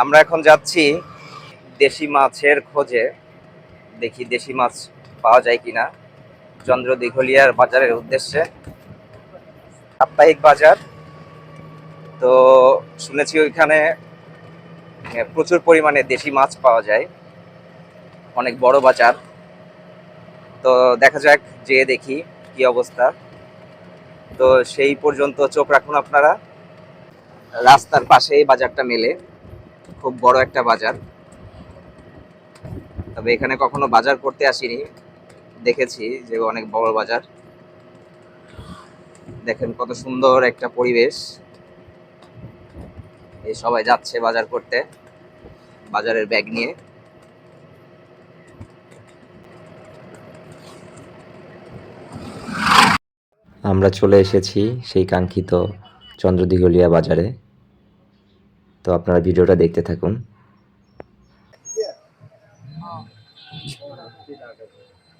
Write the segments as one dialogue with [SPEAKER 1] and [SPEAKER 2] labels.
[SPEAKER 1] আমরা এখন যাচ্ছি দেশি মাছের খোঁজে। দেখি দেশি মাছ পাওয়া যায় কিনা। চন্দ্র দিঘলিয়ার বাজারের উদ্দেশ্যে। সাপ্তাহিক বাজার। তো শুনেছি ওইখানে প্রচুর পরিমাণে দেশি মাছ পাওয়া যায়। অনেক বড় বাজার। তো দেখা যাক যে দেখি কি অবস্থা। তো সেই পর্যন্ত চোখ রাখুন আপনারা। রাস্তার পাশেই বাজারটা মেলে। খুব বড় একটা বাজার। তবে এখানে কখনো বাজার করতে আসিনি। দেখেছি যে অনেক বড় বাজার। দেখেন কত সুন্দর একটা পরিবেশ। এই সবাই যাচ্ছে বাজার করতে, বাজারের ব্যাগ নিয়ে।
[SPEAKER 2] আমরা চলে এসেছি সেই কাঙ্ক্ষিত চন্দ্রদিঘলিয়া বাজারে। তো আপনারা ভিডিওটা দেখতে থাকুন।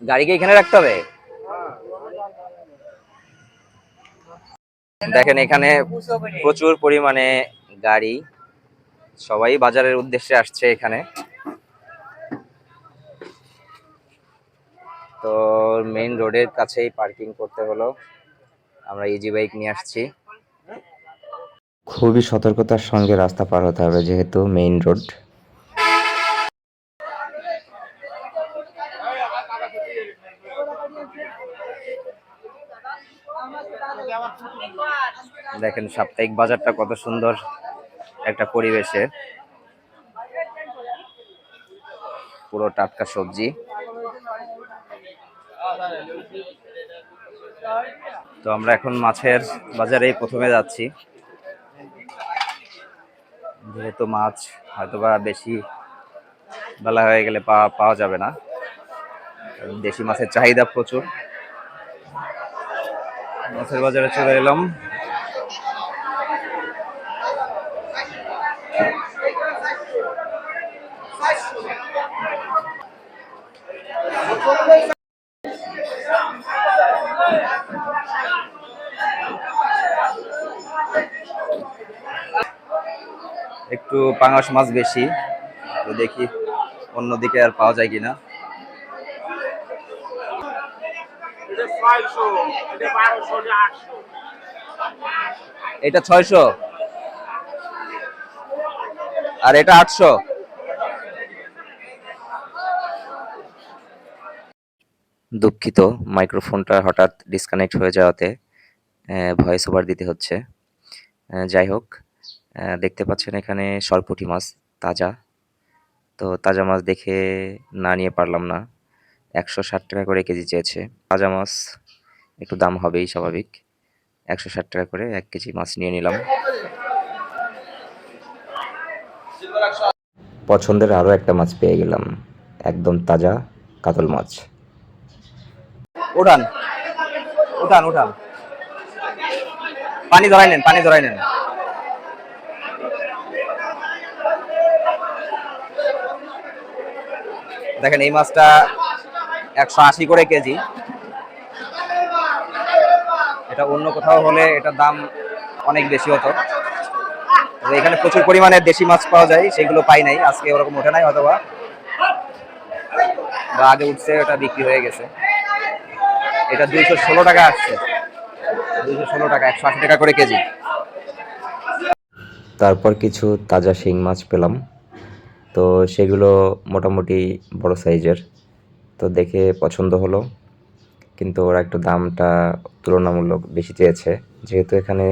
[SPEAKER 1] গাড়িকে এখানে রাখতে হবে? দেখেন এখানে প্রচুর পরিমাণে গাড়ি। সবাই বাজারের উদ্দেশ্যে আসছে এখানে। তো মেইন রোডের কাছেই পার্কিং করতে হলো। আমরা ইজি বাইক নিয়ে আসছি।
[SPEAKER 2] খুবই সতর্কতার সঙ্গে রাস্তা পার হতে হবে, যেহেতু মেইন রোড
[SPEAKER 1] দেখেন সাপ্তাহিক বাজারটা কত সুন্দর একটা পরিবেশে। পুরো টাটকা সবজি। তো আমরা এখন মাছের বাজারেই প্রথমে যাচ্ছি। যেহেতু মাছ হয়তো বা বেশি বেলা হয়ে গেলে পাওয়া পাওয়া যাবে না। দেশি মাছের চাহিদা প্রচুর। মাছের বাজারে চলে এলাম। একটু পাঙাশ মাছ বেশি, তো দেখি অন্যদিকে আর পাওয়া যায় কিনা।
[SPEAKER 3] এটা ছয়শো।
[SPEAKER 1] আর এটা আটশো।
[SPEAKER 2] দুঃখিত, মাইক্রোফোনটা হঠাৎ ডিসকানেক্ট হয়ে যাওয়াতে ভয়েস ওভার দিতে হচ্ছে। যাই হোক দেখতে পাচ্ছেন এখানে সরপুঁটি মাছ, তাজা। তো তাজা মাছ দেখে না নিয়ে পারলাম না। একশো ষাট টাকা করে কেজি চেয়েছে। তাজা মাছ একটু দাম হবেই স্বাভাবিক। একশো ষাট টাকা করে এক কেজি মাছ নিয়ে নিলাম। পছন্দের আরও একটা মাছ পেয়ে গেলাম। একদম তাজা কাতল মাছ।
[SPEAKER 1] উঠান। উঠান উঠান। পানি ধরাই নেন, পানি ধরাই নেন। দেখেন এই মাছটা একশো আশি করে কেজি। এটা অন্য কোথাও হলে এটার দাম অনেক বেশি হতো। এখানে প্রচুর পরিমাণে দেশি মাছ পাওয়া যায়, সেগুলো পাই নাই, আজকে ওরকম ওঠে নাই অথবা বা আগে উঠছে, ওটা বিক্রি হয়ে গেছে। এটা দুইশো ষোলো টাকা আসছে। দুইশো ষোলো টাকা, একশো আশি টাকা করে কেজি।
[SPEAKER 2] তারপর কিছু তাজা শিং মাছ পেলাম। তো সেগুলো মোটামুটি বড় সাইজের। তো দেখে পছন্দ হলো। কিন্তু ওরা একটু দামটা তুলনামূলক বেশি চেয়েছে। যেহেতু এখানে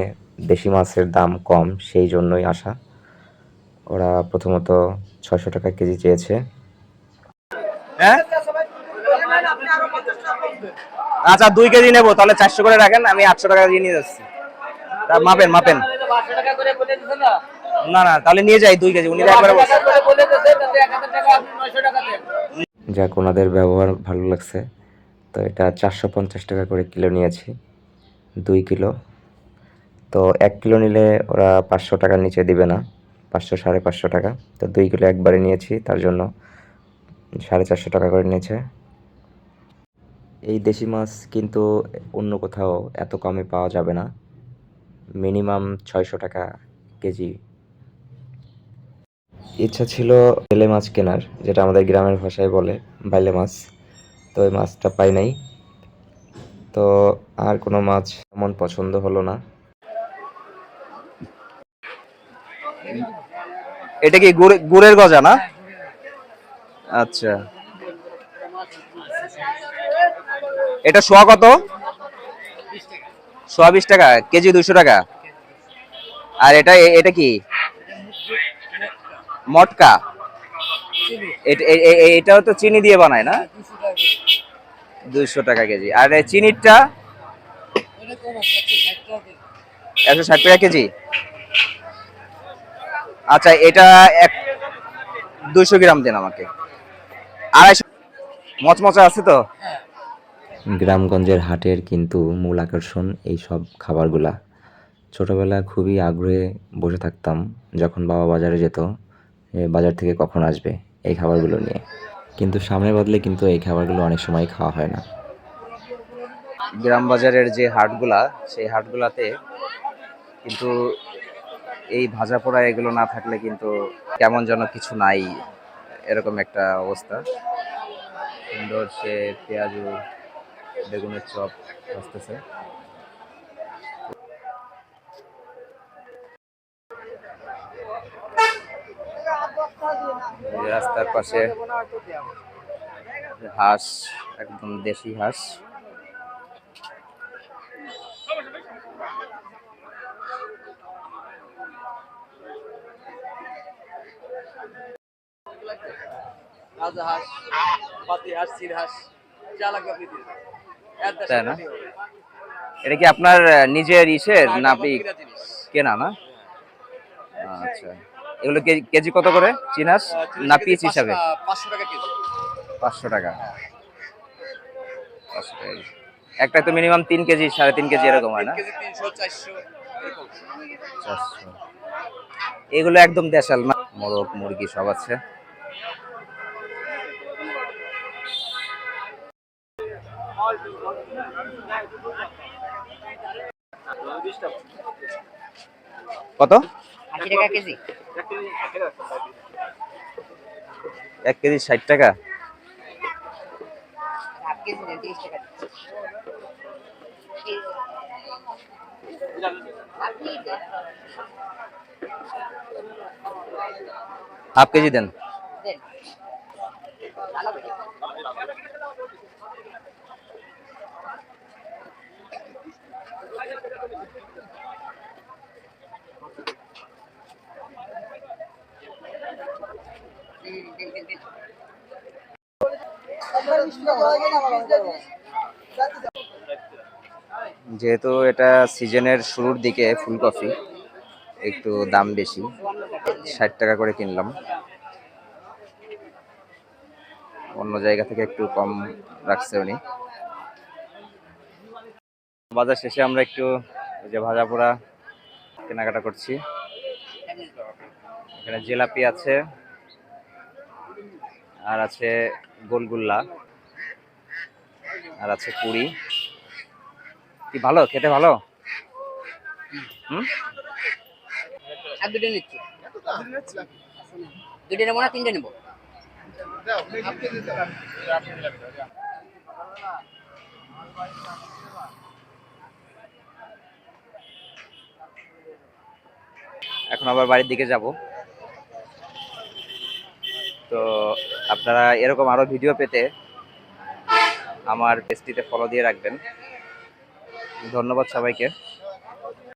[SPEAKER 2] দেশি মাছের দাম কম, সেই জন্যই আসা। ওরা প্রথমত ছয়শো টাকা কেজি চেয়েছে।
[SPEAKER 1] হ্যাঁ? আচ্ছা দুই কেজি নেব। তাহলে চারশো করে রাখেন, আমি আটশো টাকা দিয়ে নিয়ে যাচ্ছি। মাপেন মাপেন।
[SPEAKER 4] না
[SPEAKER 1] না, তাহলে নিয়ে যাই দুই কেজি, উনি
[SPEAKER 2] যাক, ওনাদের ব্যবহার ভালো লাগছে। তো এটা চারশো পঞ্চাশ টাকা করে কিলো নিয়েছি, দুই কিলো। তো এক কিলো নিলে ওরা পাঁচশো টাকার নিচে দিবে না, পাঁচশো, সাড়ে পাঁচশো টাকা। তো দুই কিলো একবারে নিয়েছি, তার জন্য সাড়ে চারশো টাকা করে নিয়েছে। এই দেশি মাছ কিন্তু অন্য কোথাও এত কমে পাওয়া যাবে না। মিনিমাম ছয়শো টাকা কেজি ইচ্ছা ছিল বেলে মাছ কেনার, যেটা আমাদের গ্রামের ভাষায় বলে বাইলে মাছ। তো ওই মাছটা পাই নাই। তো আর কোনো মাছ এমন পছন্দ হলো না।
[SPEAKER 1] এটা কি গুড়- গুড়ের গজা না? আচ্ছা। এটা সোয়া কত? সোয়া বিশ টাকা, কেজি দুশো টাকা। আর এটা এটা কি? মটকা? এটাও তো চিনি দিয়ে বানায় না? দুইশো টাকা কেজি। আর চিনিরটা? একশো ষাট টাকা কেজি? আচ্ছা এটা এক, দুইশো গ্রাম দেন আমাকে। আড়াইশো মচমচা আছে তো?
[SPEAKER 2] গ্রামগঞ্জের হাটের কিন্তু মূল আকর্ষণ এই সব খাবারগুলা। ছোটবেলায় খুবই আগ্রহে বসে থাকতাম, যখন বাবা বাজারে যেত। বাজার থেকে কখন আসবে এই খাবারগুলো নিয়ে। কিন্তু সামনে বদলে কিন্তু এই খাবারগুলো অনেক সময় খাওয়া হয় না।
[SPEAKER 1] গ্রাম বাজারের যে হাটগুলা, সেই হাটগুলাতে কিন্তু এই ভাজা পোড়া এগুলো না থাকলে কিন্তু কেমন যেন কিছু নাই, এরকম একটা অবস্থা। সুন্দর সে পেঁয়াজু, বেগুনের চপ ভাজতেছে এই যে রাস্তার পাশে হাঁস একদম দেশি হাঁস।
[SPEAKER 4] রাজা হাঁস পাতি হাঁস চির হাঁস যা লাগবে আপনি দিয়ে দেন। এর দেশে
[SPEAKER 1] তাই না? এটা কি আপনার নিজের ইসের
[SPEAKER 4] না,
[SPEAKER 1] আপনি
[SPEAKER 4] কিনা
[SPEAKER 1] না? আচ্ছা। এগুলো কেজি কত করে? চিনাস? না পিস হিসাবে?
[SPEAKER 4] পাঁচশো টাকা কেজি।
[SPEAKER 1] পাঁচশো টাকা। পাঁচশো টাকা। একটা তো মিনিমাম তিন কেজি সাড়ে তিন কেজি এরকম হয় না?
[SPEAKER 4] চারশো
[SPEAKER 1] এগুলো একদম দেশাল না মোরগ মুরগি সব আছে। কত?
[SPEAKER 5] আশি টাকা কেজি।
[SPEAKER 1] এক কেজি ষাট টাকা?
[SPEAKER 5] হাফ কেজি দেন তিরিশ টাকা আপনি দেন
[SPEAKER 1] হাফ কেজি দেন
[SPEAKER 5] দেন ভালো করে দিন, দিন, দিন, দিন।
[SPEAKER 1] যেহেতু এটা সিজনের শুরুর দিকে ফুলকপি একটু দাম বেশি, ষাট টাকা করে কিনলাম। অন্য জায়গা থেকে একটু কম রাখছে উনি। বাজার শেষে আমরা একটু যে ভাজা পোড়া কেনাকাটা করছি। এখানে জিলাপি আছে। আর আছে গোলগুল্লা আর আছে পুরি। কি ভালো? খেতে ভালো? হুম?
[SPEAKER 5] আর দুটো নিচ্ছি। দুটো নেব না তিনটে নেব?
[SPEAKER 1] এখন আবার বাড়ির দিকে যাব তো আপনারা এরকম আরও ভিডিও পেতে আমার পেজটিতে ফলো দিয়ে রাখবেন। ধন্যবাদ সবাইকে।